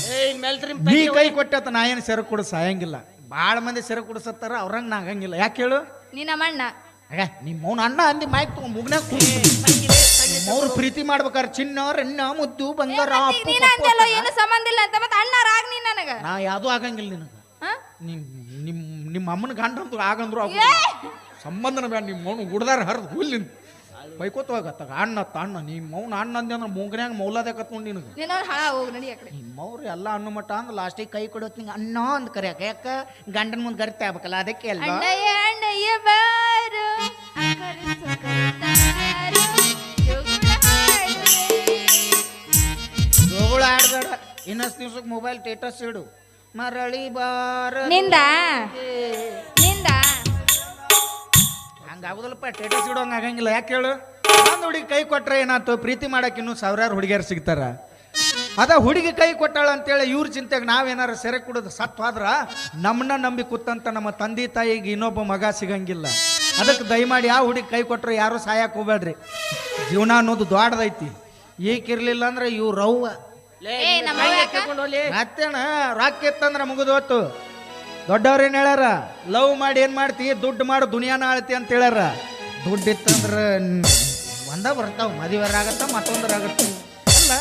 ನೀ ಕೈ ಕೊಟ್ಟ ನಾ ಏನು ಸೆರ ಕೊಡ ಸಾಯಂಗಿಲ್ಲ. ಭಾಳ ಮಂದಿ ಸೆರಕು ಕುಡಿಸತ್ತಾರ ಅವ್ರಂಗ ನಾ ಹಂಗಿಲ್ಲ ಯಾಕೆ ಹೇಳು? ನೀ ನಮ್ಮ ಅಣ್ಣ. ನಿಮ್ಮ ಮೌನ ಅಣ್ಣ ಅಂದಿ ಮೈಕ್ ತಗೊಂಡ್ ಮುಗ್ನಾಗ ಅವ್ರು ಪ್ರೀತಿ ಮಾಡ್ಬೇಕಾರೆ ಚಿನ್ನ ರಣ್ಣ ಮುದ್ದು ಬಂಗಾರ ನೀನ. ಏನು ಸಂಬಂಧ ಇಲ್ಲ ಅಂತ ಮತ್ತೆ ಅಣ್ಣ ರಾಗ್ ನೀ ನನಗ. ನಾ ಯಾವ್ದು ಆಗಂಗಿಲ್ಲ ನಿನಗ. ಹಾ? ನಿಮ್ ನಿಮ್ಮ ಅಮ್ಮನ ಗಂಡ ಅಂತ ಆಗಂದ್ರು ಆಗು ಸಂಬಂಧನ ಬೇಡ ನಿಮ್ಮ ಮೌನ ಗುಡ್ದಾರ ಹರಿದು ಹುಲ್ಲಿನ ಬೈಕೋತ ಹೋಗತ್ತ ಅಣ್ಣ ತಣ್ಣ ನಿಮ್ಮ ಮೌನ ಅಣ್ಣ ಅಂದೆ ಅಂದ್ರೆ ಮೂಗನ್ಯಾಗ ಮೌಲಾದೆ ಕತ್ಕೊಂಡು ನಿನಗೆ. ನಿಮ್ಮ ಅವ್ರು ಎಲ್ಲ ಅಣ್ಣ ಮಟ್ಟ ಅಂದ್ರೆ ಲಾಸ್ಟಿಗೆ ಕೈ ಕೊಡೋತ್ ನಿಂಗೆ ಅಣ್ಣ ಅಂತ ಕರೆಯಕ. ಯಾಕ? ಗಂಡನ ಮುಂದೆ ಗರಿತೆ ಆಗ್ಬೇಕಲ್ಲ ಅದಕ್ಕೆ ಎಲ್ಲ ಜೋಗುಳ ಆಡ್ಬೇಡ. ಇನ್ನಷ್ಟು ದಿವ್ಸಕ್ಕೆ ಮೊಬೈಲ್ ಸ್ಟೇಟಸ್ ಇಡು. ಮರಳಿ ಬಾರ. ನಿಂದ? ಹಂಗಾಗುದಲ್ಲಪ್ಪ ಸ್ಟೇಟಸ್ ಇಡೋಂಗ ಆಗಂಗಿಲ್ಲ. ಯಾಕೆ ಹೇಳು? ಒಂದು ಹುಡುಗಿ ಕೈ ಕೊಟ್ರೆ ಏನಾಯ್ತು? ಪ್ರೀತಿ ಮಾಡಕ್ಕೆ ಇನ್ನೂ ಸಾವಿರಾರು ಹುಡುಗಿಯರು ಸಿಗ್ತಾರ. ಅದ ಹುಡುಗಿ ಕೈ ಕೊಟ್ಟಾಳ ಅಂತೇಳಿ ಇವ್ರ ಚಿಂತೆಗೆ ನಾವೇನಾರು ಸೆರೆ ಕುಡಿದು ಸತ್ವಾದ್ರ ನಮ್ಮನ್ನ ನಂಬಿ ಕೂತಂತ ನಮ್ಮ ತಂದೆ ತಾಯಿಗೆ ಇನ್ನೊಬ್ಬ ಮಗ ಸಿಗಂಗಿಲ್ಲ. ಅದಕ್ಕೆ ದಯಮಾಡಿ ಯಾವ ಹುಡುಗಿ ಕೈ ಕೊಟ್ಟರು ಯಾರು ಸಾಯಕ್ಕೆ ಹೋಗ್ಬೇಡ್ರಿ ಜೀವನ ಅನ್ನೋದು ದೊಡ್ಡದೈತಿ. ಈಕಿರ್ಲಿಲ್ಲ ಅಂದ್ರೆ ಇವ್ರು ರವ್ವ ಲೇ ಇತ್ತಂದ್ರೆ ನಿನ್ನ ನಮ್ಮ ಕೈಗೆ ಯಾಕ? ತಗೊಂಡ್ ಹೋಗ್ಲಿ. ಮತ್ತೇನ ರೊಕ್ಕ ಇತ್ತಂದ್ರೆ ಮುಗಿದು ಹೊತ್ತು ದೊಡ್ಡವ್ರು ಏನು ಹೇಳ್ಯಾರ? ಲವ್ ಮಾಡಿ ಏನು ಮಾಡ್ತಿ? ದುಡ್ಡು ಮಾಡು ದುನಿಯಾನ ಆಳ್ತಿ ಅಂತ ಹೇಳ್ಯಾರ. ದುಡ್ಡು ಇತ್ತಂದ್ರೆ ಒಂದ ಬರ್ತಾವ ಮದುವೆ ಆಗತ್ತ ಮತ್ತೊಂದರಾಗತ್ತ ಅಲ್ಲ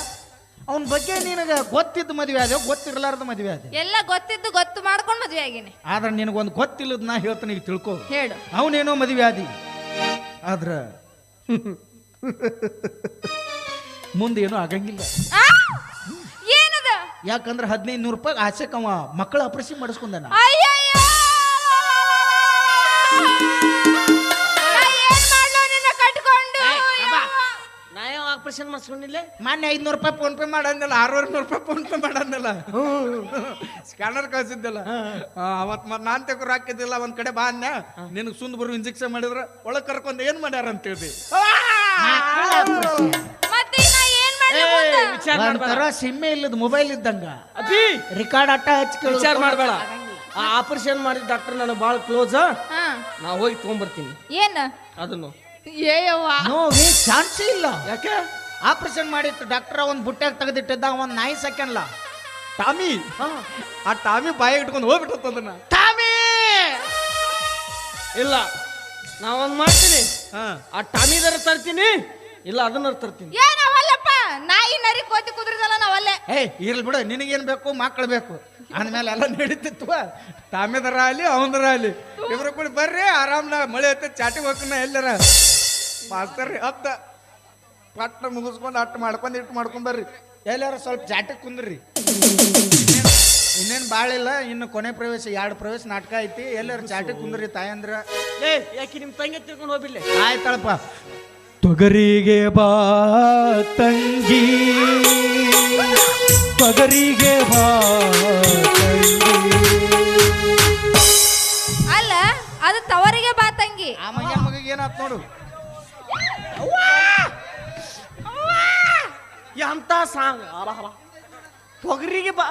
ಅವನ ಬಗ್ಗೆ ನಿನಗೆ ಗೊತ್ತಿದ್ದ ಮದುವೆ ಆದ ಗೊತ್ತಿರಲಾರ್ದ ಮದುವೆ ಆದ ಎಲ್ಲ ಗೊತ್ತಿದ್ದು ಗೊತ್ತು ಮಾಡ್ಕೊಂಡು ಮದ್ವೆ ಆಗಿನಿ. ಆದ್ರೆ ನಿನಗೊಂದು ಗೊತ್ತಿಲ್ಲದ ನಾ ಹೇಳ್ತೀನಿ ಈಗ ತಿಳ್ಕೊ. ಹೇಳು. ಅವನೇನೋ ಮದುವೆ ಆದಿ. ಆದ್ರ ಮುಂದೆ ಏನೂ ಆಗಂಗಿಲ್ಲ. ಯಾಕಂದ್ರೆ ಹದಿನೈದು ನೂರು ರೂಪಾಯಿ ಆಸೆಕ್ ಅವ ಮಕ್ಕಳ ಆಪರೇಷನ್ ಮಾಡಿಸ್ಕೊಂಡನ. ಅಯ್ಯಯ್ಯೋ! ನಾ ಏನ್ ಮಾಡ್ಲೋ ನಿನ್ನ ಕಟ್ಕೊಂಡು? ಏಯ್, ನಾ ಯಾವ ಆಪರೇಷನ್ ಮಾಡಿಸ್ಕೊಂಡಿಲ್ಲ ಮೊನ್ನೆ ಐದ್ನೂರು ರೂಪಾಯಿ ಫೋನ್ ಪೇ ಮಾಡಂದಿಲ್ಲ ಆರೂವರೆ ನೂರು ರೂಪಾಯಿ ಫೋನ್ ಪೇ ಮಾಡಂದಿಲ್ಲ ಸ್ಕ್ಯಾನರ್ ಕಳ್ಸಿದ್ದಿಲ್ಲ. ಅವತ್ ಮತ್ತೆ ನಾನ್ ತೆಗು ಹಾಕಿದ್ದಿಲ್ಲ ಒಂದ್ ಕಡೆ ಬಾ ಅನ್ಯ ನಿನಗೆ ಸುಂದ್ ಬರು ಇಂಜೆಕ್ಷನ್ ಮಾಡಿದ್ರ ಒಳಗೆ ಕರ್ಕೊಂಡ್ ಏನ್ ಮಾಡ್ಯಾರ ಅಂತ ಹೇಳಿ ವಿಚಾರ ಒಂಥರ ಸಿಮ್ಮೆ ಇಲ್ಲದ ಮೊಬೈಲ್ ಇದ್ದಂಗ. ಅಭಿ ರಿಕಾರ್ಡ್ ಅಟ್ಟ ಹಚ್ಚಿ ವಿಚಾರ ಮಾಡಬೇಡ. ಆ ಆಪರೇಷನ್ ಮಾಡಿದ ಡಾಕ್ಟರ್ ನನಗೆ ಭಾಳ ಕ್ಲೋಸ್ ಹಾ. ನಾ ಹೋಗಿ ತಗೊಂಡ್ಬರ್ತೀನಿ ಏನ? ಅದನ್ನು. ಏಯವ್ವ. ನೋವೇ ಚಾನ್ಸೇ ಇಲ್ಲ. ಯಾಕೆ? ಆಪರೇಷನ್ ಮಾಡಿತ್ತು ಡಾಕ್ಟರ್ ಒಂದ್ ಬುಟ್ಟ್ಯಾಗ ತೆಗೆದಿಟ್ಟಿದ್ದ ಒಂದ್ ನಾಯಿ ಸೆಕೆಂಡ್ಲ. ಟಾಮಿ? ಆ ಟಾಮಿ ಬಾಯಿ ಇಟ್ಕೊಂಡು ಹೋಗ್ಬಿಟ್ಟು ಅದನ್ನ ಟಾಮಿ! ಇಲ್ಲ ನಾ ಒಂದ್ ಮಾಡ್ತೀನಿ. ಹಾ. ಆ ಟಾಮಿದಾರ ತರ್ತೀನಿ. ಇಲ್ಲ ಅದನ್ನ ತರ್ತೀನಿ. ನರಿ ಕೋತಿ ಕುದ್ರದಲ್ಲ ನಾವಲ್ಲೇ? ಏ ಇರ್ಲಿ ಬಿಡು ನಿನಗೇನ್ ಬೇಕು ಮಕ್ಕಳು ಬೇಕು. ಅಂದ್ಮೇಲೆ ಎಲ್ಲ ನಡೀತಿತ್ತು ತಾಮೇದರ ಅಲ್ಲಿ ಅವಂದರ ಅಲ್ಲಿ ಇವ್ರ ಕೂಡ ಬರ್ರಿ ಆರಾಮ್ನ ಮಳೆ ಐತೆ ಚಾಟಿಗೆ ಹೋಗ್ತಾನ ಎಲ್ಲರ. ಮಾಸ್ತರ್ ರೀ ಹತ್ತ ಪಟ್ಟ ಮುಗಿಸ್ಕೊಂಡು ಅಟ್ಟು ಮಾಡ್ಕೊಂಡು ಇಟ್ಟು ಮಾಡ್ಕೊಂಡ್ ಬರ್ರಿ. ಎಲ್ಲಾರ ಸ್ವಲ್ಪ ಚಾಟಿ ಕುಂದ್ರಿ. ಇನ್ನೇನು ಭಾಳ ಇಲ್ಲ ಇನ್ನು ಕೊನೆ ಪ್ರವೇಶ ಎರಡು ಪ್ರವೇಶ ನಾಟಕ ಐತಿ. ಎಲ್ಲರೂ ಚಾಟಿಗೆ ಕುಂದ್ರಿ ತಾಯಂದ್ರ. ಏ ಯಾಕೆ ನಿಮ್ಮ ತಂಗಿ ತಿಳ್ಕೊಂಡು ಹೋಗಿಲ್ಲ ಆಯ್ತಳಪ್ಪ. ತೊಗರಿಗೆ ಬಾ ತಂಗಿ. ತೊಗರಿಗೆ ಬಾ ತಂಗಿ. ಅಲ್ಲ ಅದು ತವರಿಗೆ ಬಾ ತಂಗಿ. ಆ ಮಗನ ಮಗಿಗೆ ಏನಾತ್ ನೋಡು. ಎಂತ ಸಾಂಗ್? ತೊಗರಿಗೆ ಬಾ.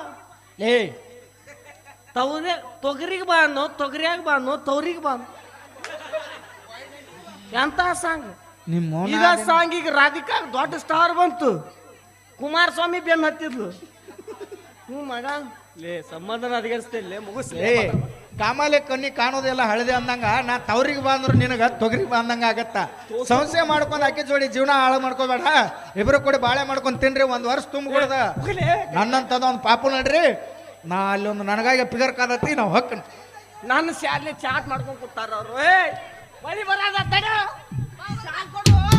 ಏ ತವರೆ ತೊಗರಿಗೆ ಬಾ ಅನ್ನೋ ತೊಗರಿಯಾಗ ಬಾ ಅನ್ನೋ ತವರಿಗೆ ಬಾ ಅನ್ನೋ. ಎಂತ ಸಾಂಗ್? ನಿಮ್ಮ ಈಗ ಸಾಂಗ್ ಈಗ ರಾಧಿಕಾ ದೊಡ್ಡ ಸ್ಟಾರ್ ಬಂತು. ಕುಮಾರಸ್ವಾಮಿ ಬೆನ್ ಹತ್ತಿದ್ಲು. ಹ್ಞೂ ಮಗ. ಲೇ ಸಂಬಂಧನ ಅಧಿಗರಿಸ್ತೇನೆ ಮುಗಿಸ್ಲೇ ಏ ಕಾಮಾಲೆ ಕಣ್ಣಿ ಕಾಣೋದೆಲ್ಲ ಹಳದೆ ಅಂದಂಗ ನಾ ತವ್ರಿಗೆ ಬಂದ್ರು ನಿನಗ ತೊಗರಿಗೆ ಬಂದಂಗ ಆಗತ್ತ. ಸಂಶಯ ಮಾಡ್ಕೊಂಡ್ ಅಕ್ಕಿ ಜೋಡಿ ಜೀವನ ಹಾಳು ಮಾಡ್ಕೋಬೇಡ. ಇಬ್ರು ಕೂಡ ಬಾಳೆ ಮಾಡ್ಕೊಂಡ್ ತಿನ್ರಿ ಒಂದ್ ವರ್ಷ ತುಂಬಿಕೊಡ್ದ. ನನ್ನಂತದ ಒಂದು ಪಾಪು ನಡ್ರಿ. ನಾ ಅಲ್ಲಿ ಒಂದು ನನಗಾಗಿ ಪಿಗರ್ ಕಾದತಿ ನಾವು ಹೊಕ್ಕ ನನ್ನ ಶಾಲೆ ಚಾಟ್ ಮಾಡ್ಕೊಂಡ್ ಕೂತಾರ ಅವ್ರು. ಏ ¡Vale, borrando a Tero!